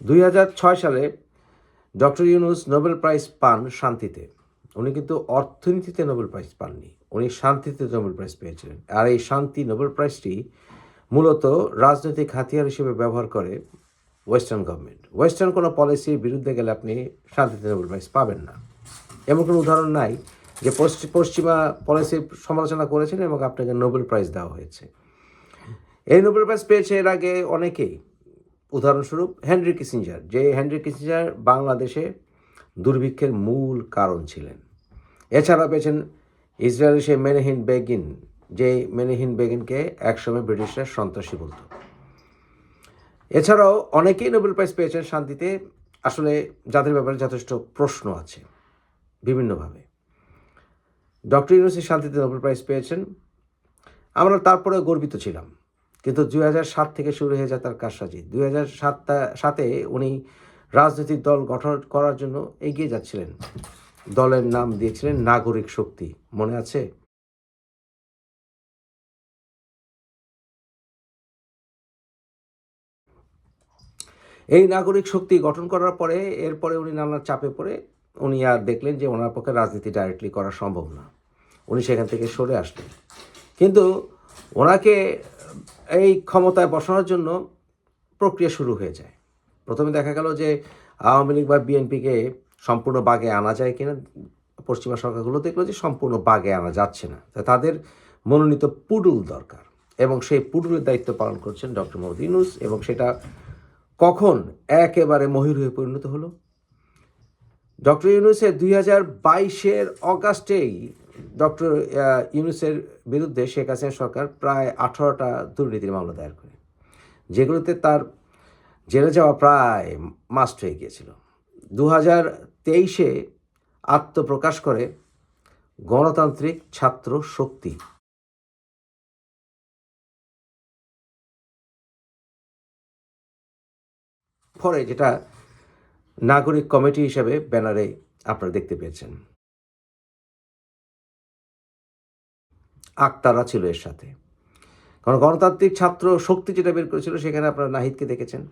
দুই হাজার ছয় সালে ডক্টর ইউনুস নোবেল প্রাইজ পান শান্তিতে। উনি কিন্তু অর্থনীতিতে নোবেল প্রাইজ পাননি। উনি শান্তিতে নোবেল প্রাইজ পেয়েছিলেন। আর এই শান্তি নোবেল প্রাইজটি মূলত রাজনৈতিক হাতিয়ার হিসেবে ব্যবহার করে ওয়েস্টার্ন গভর্নমেন্ট। ওয়েস্টার্ন কোনো পলিসির বিরুদ্ধে গেলে আপনি শান্তিতে নোবেল প্রাইজ পাবেন না। এমন কোনো উদাহরণ নাই যে পশ্চিম পশ্চিমা পলিসির সমালোচনা করেছেন এবং আপনাকে নোবেল প্রাইজ দেওয়া হয়েছে। এই নোবেল প্রাইজ পেয়েছে এর আগে অনেকেই। উদাহরণস্বরূপ হেনরি কিসিঞ্জার, যে হেনরি কিসিঞ্জার বাংলাদেশে দুর্ভিক্ষের মূল কারণ ছিলেন। এছাড়া পেয়েছেন ইসরায়েলের সেই মেনেহিন বেগিন, যে মেনেহিন বেগিনকে একসময় ব্রিটিশরা সন্ত্রাসী বলত। এছাড়াও অনেকেই নোবেল প্রাইজ পেয়েছেন শান্তিতে। আসলে যাদের ব্যাপারে যথেষ্ট প্রশ্ন আছে, বিভিন্নভাবে। ডক্টর ইউনুসি শান্তিতে নোবেল প্রাইজ পেয়েছেন। আমরা তারপরে গর্বিত ছিলাম। কিন্তু দুই সাত থেকে শুরু হয়ে যায় তার কারসাজি। দুই হাজার সাতটা সাতে উনি রাজনৈতিক দল গঠন করার জন্য এগিয়ে যাচ্ছিলেন। দলের নাম দিয়েছিলেন নাগরিক শক্তি। মনে আছে? এই নাগরিক শক্তি গঠন করার পরে, এরপরে উনি নানা চাপে পড়ে, উনি আর দেখলেন যে ওনার পক্ষে রাজনীতি ডাইরেক্টলি করা সম্ভব না। উনি সেখান থেকে সরে আসলেন। কিন্তু ওনাকে এই ক্ষমতায় বসানোর জন্য প্রক্রিয়া শুরু হয়ে যায়। প্রথমে দেখা গেল যে আওয়ামী লীগ বা বিএনপিকে সম্পূর্ণ বাগে আনা যায় কিনা, পশ্চিমা সরকারগুলো দেখল যে সম্পূর্ণ বাগে আনা যাচ্ছে না। তাই তাদের মনোনীত পুডুল দরকার এবং সেই পুডুলের দায়িত্ব পালন করছেন ডক্টর মোহাম্মদ ইউনুস এবং সেটা কখন একেবারে মহির হয়ে পরিণত হলো? ডক্টর ইউনুসের দুই হাজার বাইশের অগাস্টেই ডক্টর ইউনুসের বিরুদ্ধে শেখ হাসিনা সরকার প্রায় আঠারোটা দুর্নীতির মামলা দায়ের করে। যেগুলোতে তার জেলে যাওয়া প্রায় মাস্ট হয়ে গিয়েছিল। দু হাজার তেইশে আত্মপ্রকাশ করে গণতান্ত্রিক ছাত্র শক্তি। পরে যেটা নাগরিক কমিটি হিসেবে ব্যানারে আপনারা দেখতে পেয়েছেন। আক্তারা ছিল এর সাথে। কারণ গণতান্ত্রিক ছাত্র শক্তি যেটা বের করেছিল, সেখানে আপনারা নাহিদকে দেখেছেন।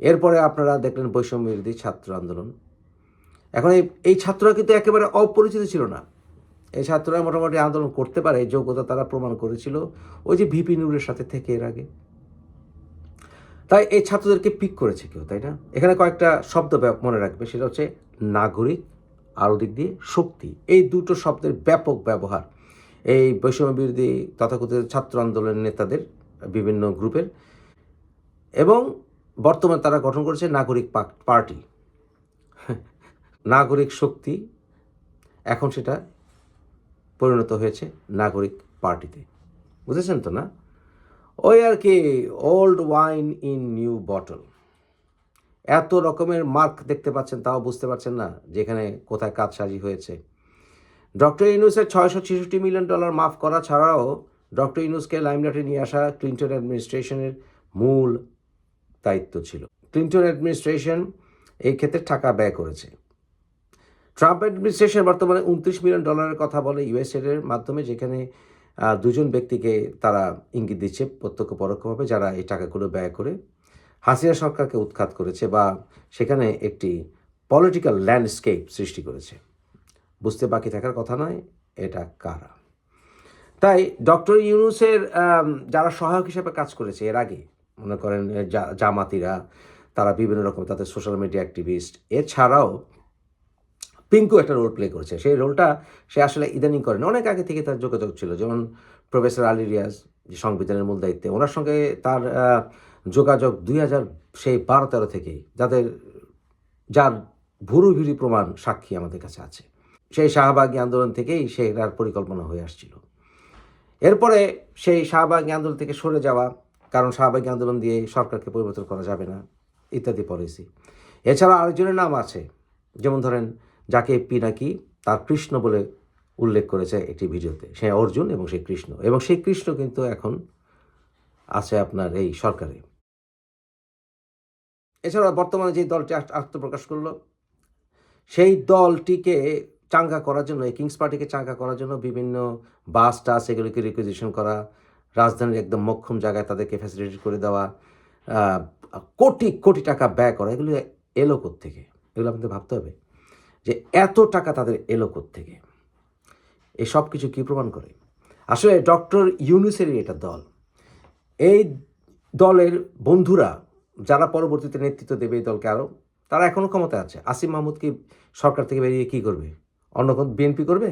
এরপরে আপনারা দেখলেন বৈষম্য বিরোধী ছাত্র আন্দোলন। এখন এই এই ছাত্ররা কিন্তু একেবারে অপরিচিত ছিল না। এই ছাত্ররা মোটামুটি আন্দোলন করতে পারে যোগ্যতা তারা প্রমাণ করেছিল ওই যে ভিপি নুরের সাথে থেকে এর আগে। তাই এই ছাত্রদেরকে পিক করেছে কেউ, তাই না? এখানে কয়েকটা শব্দ মনে রাখবে, সেটা হচ্ছে নাগরিক, আর দিক দিয়ে শক্তি। এই দুটো শব্দের ব্যাপক ব্যবহার এই বৈষম্য বিরোধী তথাকথিত ছাত্র আন্দোলনের নেতাদের বিভিন্ন গ্রুপের। এবং বর্তমানে তারা গঠন করেছে নাগরিক পার্টি। নাগরিক শক্তি এখন সেটা পরিণত হয়েছে নাগরিক পার্টিতে। বুঝেছেন তো না? ওই আর কি old wine in new bottle এত রকমের মার্ক দেখতে পাচ্ছেন, তাও বুঝতে পারছেন না যেখানে কোথায় কাজ সাজি হয়েছে। ডক্টর ইউনুসের ছয়শো ছেষট্টি মিলিয়ন ডলার মাফ করা ছাড়াও ডক্টর ইউনুসকে লাইমলাইটে নিয়ে আসা ক্লিন্টন অ্যাডমিনিস্ট্রেশনের মূল দায়িত্ব ছিল। ক্লিন্টন অ্যাডমিনিস্ট্রেশন এই ক্ষেত্রে টাকা ব্যয় করেছে। ট্রাম্প অ্যাডমিনিস্ট্রেশন বর্তমানে উনত্রিশ মিলিয়ন ডলারের কথা বলে ইউএসএড এর মাধ্যমে, যেখানে দুজন ব্যক্তিকে তারা ইঙ্গিত দিচ্ছে প্রত্যক্ষ পরোক্ষভাবে যারা এই টাকাগুলো ব্যয় করে হাসিনা সরকারকে উৎখাত করেছে বা সেখানে একটি পলিটিক্যাল ল্যান্ডস্কেপ সৃষ্টি করেছে। বুঝতে বাকি থাকার কথা নয়, এটা কারা? তাই ডক্টর ইউনুসের যারা সহায়ক হিসেবে কাজ করেছে, এর আগে মনে করেন জামাতিরা, তারা বিভিন্ন রকম তাদের সোশ্যাল মিডিয়া অ্যাক্টিভিস্ট, এছাড়াও পিঙ্কু একটা রোল প্লে করেছে। সেই রোলটা সে আসলে ইদানিং করেন, অনেক আগে থেকে তার যোগাযোগ ছিল। যেমন প্রফেসর আলী রিয়াজ, যে সংবিধানের মূল দায়িত্বে, ওনার সঙ্গে তার যোগাযোগ দুই হাজার সেই বারো তেরো থেকেই। যাদের, যার ভুরু ভিড়ি প্রমাণ সাক্ষী আমাদের কাছে আছে। সেই শাহবাগী আন্দোলন থেকেই সেটার পরিকল্পনা হয়ে আসছিল। এরপরে সেই শাহবাগী আন্দোলন থেকে সরে যাওয়া, কারণ শাহবাগী আন্দোলন দিয়ে সরকারকে পরিবর্তন করা যাবে না, ইত্যাদি পলিসি এছাড়া আরেকজনের নাম আছে, যেমন ধরেন যাকে পিনাকি তার কৃষ্ণ বলে উল্লেখ করেছে একটি ভিডিওতে। সে অর্জুন এবং সেই কৃষ্ণ। এবং সেই কৃষ্ণ কিন্তু এখন আছে আপনার এই সরকারে। এছাড়া বর্তমানে যে দলটি আত্মপ্রকাশ করল, সেই দলটিকে চাঙ্গা করার জন্য, এই কিংস পার্টিকে চাঙ্গা করার জন্য বিভিন্ন বাস টাস এগুলিকে রিকুইজিশন করা, রাজধানীর একদম মক্ষম জায়গায় তাদেরকে ফ্যাসিলিটি করে দেওয়া কোটি কোটি টাকা ব্যয় করা, এগুলো এলো থেকে এগুলো আপনাদের ভাবতে হবে যে এত টাকা তাদের এলো থেকে এই সব কিছু কী প্রমাণ করে? আসলে ডক্টর ইউনুসেরই এটা দল। এই দলের বন্ধুরা যারা পরবর্তীতে নেতৃত্ব দেবে এই দলকে আরও তারা এখনও ক্ষমতায় আছে। আসিম মাহমুদ কি সরকার থেকে বেরিয়ে কী করবে? অন্য কোন বিএনপি করবে?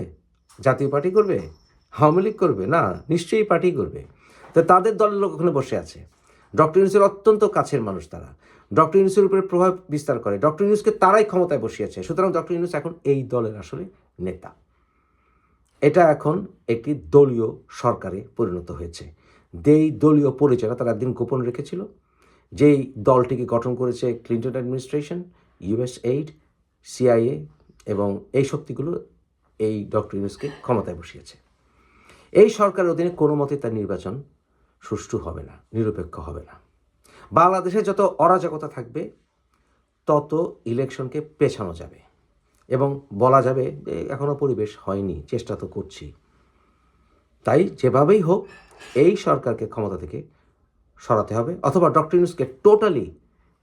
জাতীয় পার্টি করবে? আওয়ামী লীগ করবে? না, নিশ্চয়ই পার্টি করবে। তো তাদের দলের লোক ওখানে বসে আছে। ডক্টর ইউনুসের অত্যন্ত কাছের মানুষ তারা। ডক্টর ইউনুসের উপরে প্রভাব বিস্তার করে। ডক্টর ইউনুসকে তারাই ক্ষমতায় বসিয়েছে। সুতরাং ডক্টর ইউনুস এখন এই দলের আসলে নেতা। এটা এখন একটি দলীয় সরকারে পরিণত হয়েছে। যেই দলীয় পরিচয়টা তারা একদিন গোপন রেখেছিল। যেই দলটিকে গঠন করেছে Clinton administration US aid CIA এই শক্তিগুলো এই ডক্টর ইউনুসকে ক্ষমতায় বসিয়েছে। এই সরকারের অধীনে কোনো মতে তার নির্বাচন সুষ্ঠু হবে না, নিরপেক্ষ হবে না। বাংলাদেশে যত অরাজকতা থাকবে, তত ইলেকশনকে পেছানো যাবে এবং বলা যাবে যে এখনও পরিবেশ হয়নি, চেষ্টা তো করছি। তাই যেভাবেই হোক, এই সরকারকে ক্ষমতা থেকে সরাতে হবে অথবা ডক্টর ইউনুসকে টোটালি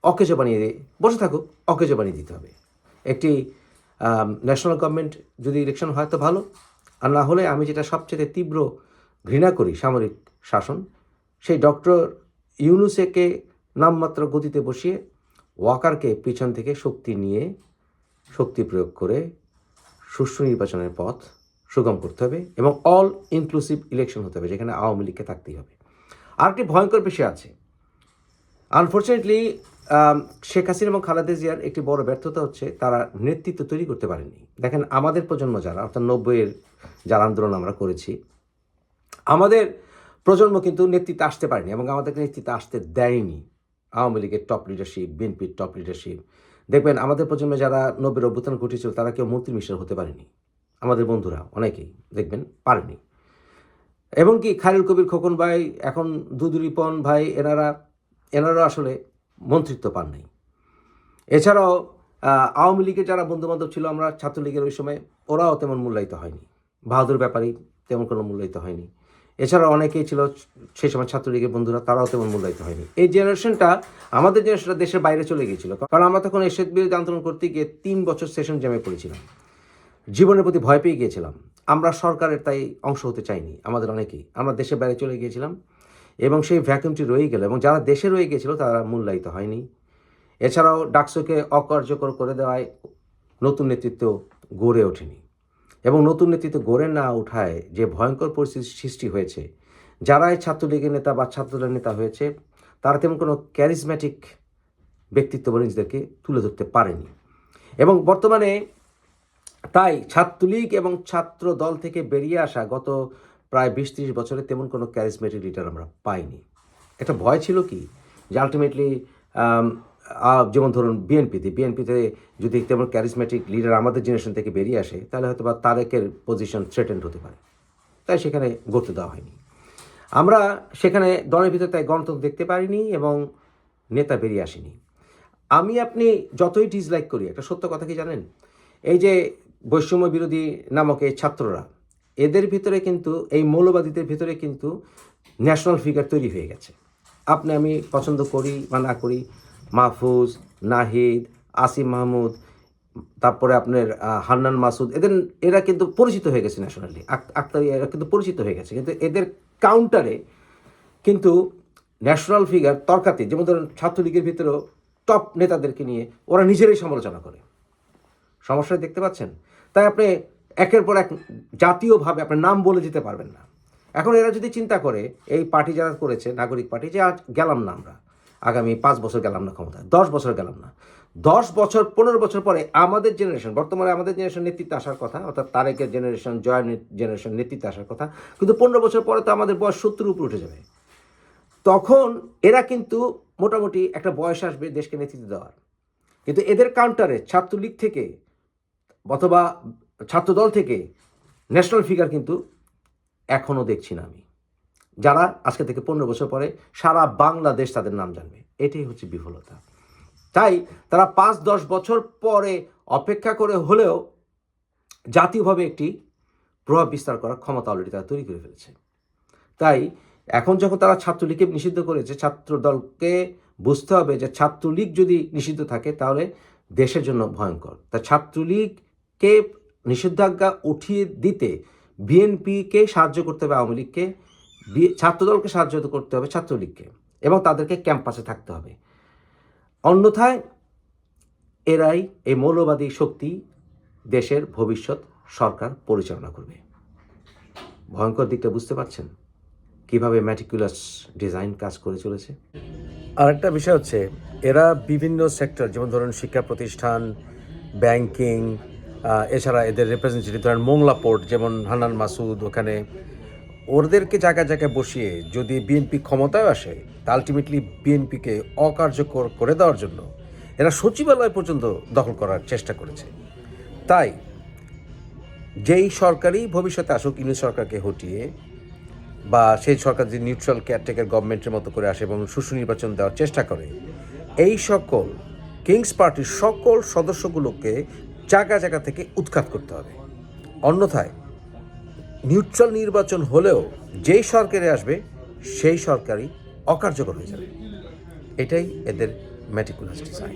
অকেজো বানিয়ে বসে থাকুক, অকেজো বানিয়ে দিতে হবে। একটি ন্যাশনাল গভর্নমেন্ট যদি ইলেকশন হয় তো ভালো। আর না হলে আমি যেটা সবচেয়ে তীব্র ঘৃণা করি সামরিক শাসন, সেই ডক্টর ইউনুসেকে নামমাত্র গতিতে বসিয়ে ওয়াকারকে পিছন থেকে শক্তি নিয়ে শক্তি প্রয়োগ করে সুষ্ঠু নির্বাচনের পথ সুগম করতে হবে এবং অল ইনক্লুসিভ ইলেকশন হতে হবে, যেখানে আওয়ামী লীগকে থাকতেই হবে। আরেকটি ভয়ঙ্কর বিষয় আছে। আনফর্চুনেটলি শেখ হাসিনা এবং খালেদা জিয়ার একটি বড় ব্যর্থতা হচ্ছে তারা নেতৃত্ব তৈরি করতে পারেনি দেখেন, আমাদের প্রজন্ম যারা, অর্থাৎ নব্বইয়ের যারা আন্দোলন আমরা করেছি, আমাদের প্রজন্ম কিন্তু নেতৃত্বে আসতে পারেনি এবং আমাদেরকে নেতৃত্বে আসতে দেয়নি। আওয়ামী লীগের টপ লিডারশিপ বিএনপির টপ লিডারশিপ দেখবেন, আমাদের প্রজন্মে যারা নব্বের অভ্যুত্থান ঘটেছিল তারা কেউ মন্ত্রী মিশর হতে পারেনি। আমাদের বন্ধুরা, অনেকেই, দেখবেন, পারেনি। এবং কি খায়রুল কবির খোকন ভাই, এখন দুদুরিপন ভাই, এনারা এনারা আসলে মন্ত্রিত্ব পান নাই। এছাড়াও আওয়ামী লীগের যারা বন্ধুবান্ধব ছিল আমরা, ছাত্রলীগের ওই সময় ওরাও তেমন মূল্যায়িত হয়নি। বাহাদুর ব্যাপারী তেমন কোনো মূল্যায়িত হয়নি। এছাড়া অনেকেই ছিল সেই সময় ছাত্রলীগের বন্ধুরা তারাও তেমন মূল্যায়িত হয়নি। এই জেনারেশনটা আমাদের জেনারেশনটা দেশের বাইরে চলে গিয়েছিল। কারণ আমরা তখন এসেদ বিরোধী আন্দোলন করতে গিয়ে তিন বছর সেশন জ্যামে পড়েছিলাম। জীবনের প্রতি ভয় পেয়ে গিয়েছিলাম। আমরা সরকারের তাই অংশ হতে চাইনি, আমাদের অনেকেই। আমরা দেশের বাইরে চলে গিয়েছিলাম। এবং সেই ভ্যাকুমটি রয়ে গেল এবং যারা দেশে রয়ে গিয়েছিল তারা মূল্যায়িত হয়নি। এছাড়াও ডাকসুকে অকার্যকর করে দেওয়ায় নতুন নেতৃত্ব গড়ে ওঠেনি এবং নতুন নেতৃত্ব গড়ে না ওঠায় যে ভয়ঙ্কর পরিস্থিতি সৃষ্টি হয়েছে যারা ছাত্রলীগের নেতা বা ছাত্রদলের নেতা হয়েছে, তারা তেমন কোনো ক্যারিসম্যাটিক ব্যক্তিত্ব বলে নিজেদেরকে তুলে ধরতে পারেনি। এবং বর্তমানে তাই ছাত্রলীগ এবং ছাত্র দল থেকে বেরিয়ে আসা গত প্রায় বিশ ত্রিশ বছরে তেমন কোনো ক্যারিসমেটিক লিডার আমরা পাইনি। একটা ভয় ছিল কি? যে আলটিমেটলি যেমন ধরুন বিএনপিতে বিএনপিতে যদি তেমন ক্যারিসমেটিক লিডার আমাদের জেনারেশন থেকে বেরিয়ে আসে, তাহলে হয়তো বা তারেকের পজিশন থ্রেটেন্ড হতে পারে। তাই সেখানে গড়তে দেওয়া হয়নি। আমরা সেখানে দলের ভিতরে তাই গণতন্ত্র দেখতে পারিনি এবং নেতা বেরিয়ে আসেনি। আমি, আপনি যতই ডিসলাইক করি, একটা সত্য কথা কি জানেন? এই যে বৈষম্য বিরোধী নামক এই ছাত্ররা এদের ভিতরে কিন্তু, এই মৌলবাদীদের ভিতরে কিন্তু ন্যাশনাল ফিগার তৈরি হয়ে গেছে। আপনি, আমি পছন্দ করি বা না করি, মাহফুজ, নাহিদ, আসিম মাহমুদ, তারপরে আপনার হান্নান মাসুদ, এদের, এরা কিন্তু পরিচিত হয়ে গেছে ন্যাশনালি আক্তারি, এরা কিন্তু পরিচিত হয়ে গেছে। কিন্তু এদের কাউন্টারে কিন্তু ন্যাশনাল ফিগার তর্কাতে, যেমন ধরেন ছাত্রলীগের ভিতরেও টপ নেতাদেরকে নিয়ে ওরা নিজেরাই সমালোচনা করে। সমস্যা দেখতে পাচ্ছেন? তাই আপনি একের পর এক জাতীয়ভাবে আপনার নাম বলে যেতে পারবেন না। এখন এরা যদি চিন্তা করে, এই পার্টি যারা করেছে, নাগরিক পার্টি, যে আজ গেলাম না আমরা, আগামী পাঁচ বছর গেলাম না ক্ষমতায়, দশ বছর গেলাম না, দশ বছর, পনেরো বছর পরে আমাদের জেনারেশন বর্তমানে আমাদের জেনারেশন নেতৃত্বে আসার কথা, অর্থাৎ তারেকের জেনারেশন জয়ের জেনারেশন নেতৃত্বে আসার কথা, কিন্তু পনেরো বছর পরে তো আমাদের বয়স সত্তর উপরে উঠে যাবে। তখন এরা কিন্তু মোটামুটি একটা বয়স আসবে দেশকে নেতৃত্ব দেওয়ার। কিন্তু এদের কাউন্টারে ছাত্রলীগ থেকে অথবা ছাত্রদল থেকে ন্যাশনাল ফিগার কিন্তু এখনও দেখছি না আমি। যারা আজকে থেকে পনেরো বছর পরে সারা বাংলাদেশ তাদের নাম জানবে। এটাই হচ্ছে বিফলতা। তাই তারা পাঁচ, দশ বছর পরে অপেক্ষা করে হলেও জাতীয়ভাবে একটি প্রভাব বিস্তার করার ক্ষমতা অলরেডি তারা তৈরি করে ফেলেছে। তাই এখন যখন তারা ছাত্রলীগকে নিষিদ্ধ করেছে ছাত্র দলকে বুঝতে হবে যে ছাত্রলীগ যদি নিষিদ্ধ থাকে তাহলে দেশের জন্য ভয়ঙ্কর। তা ছাত্রলীগকে নিষেধাজ্ঞা উঠিয়ে দিতে বিএনপিকে সাহায্য করতে হবে, আওয়ামী লীগকে ছাত্রদলকে সাহায্য করতে হবে ছাত্রলীগকে, এবং তাদেরকে ক্যাম্পাসে থাকতে হবে। অন্যথায় এরাই এই মৌলবাদী শক্তি দেশের ভবিষ্যৎ সরকার পরিচালনা করবে। ভয়ঙ্কর দিকটা বুঝতে পারছেন? কীভাবে ম্যাটিকুলাস ডিজাইন কাজ করে চলেছে? আরেকটা বিষয় হচ্ছে, এরা বিভিন্ন সেক্টর যেমন ধরুন শিক্ষা প্রতিষ্ঠান ব্যাংকিং এছাড়া এদের রিপ্রেজেন্টেটিভ ধরেন মোংলা পোর্ট যেমন হান্নান মাসুদ, ওখানে ওদেরকে জায়গায় জায়গায় বসিয়ে যদি বিএনপি ক্ষমতায় আসে, তা আলটিমেটলি বিএনপিকে অকার্যকর করে দেওয়ার জন্য এরা সচিবালয় পর্যন্ত দখল করার চেষ্টা করেছে। তাই যেই সরকারই ভবিষ্যতে আসুক ইংলিশ সরকারকে হটিয়ে বা সেই সরকার যে নিউট্রাল কেয়ারটেকার গভর্নমেন্টের মতো করে আসে এবং সুষ্ঠু নির্বাচন দেওয়ার চেষ্টা করে, এই সকল কিংস পার্টির সকল সদস্যগুলোকে জায়গা জায়গা থেকে উৎখাত করতে হবে। অন্যথায় নিউট্রাল নির্বাচন হলেও যেই সরকারে আসবে, সেই সরকারই অকার্যকর হয়ে যাবে। এটাই এদের ম্যাটিকুলাস ডিজাইন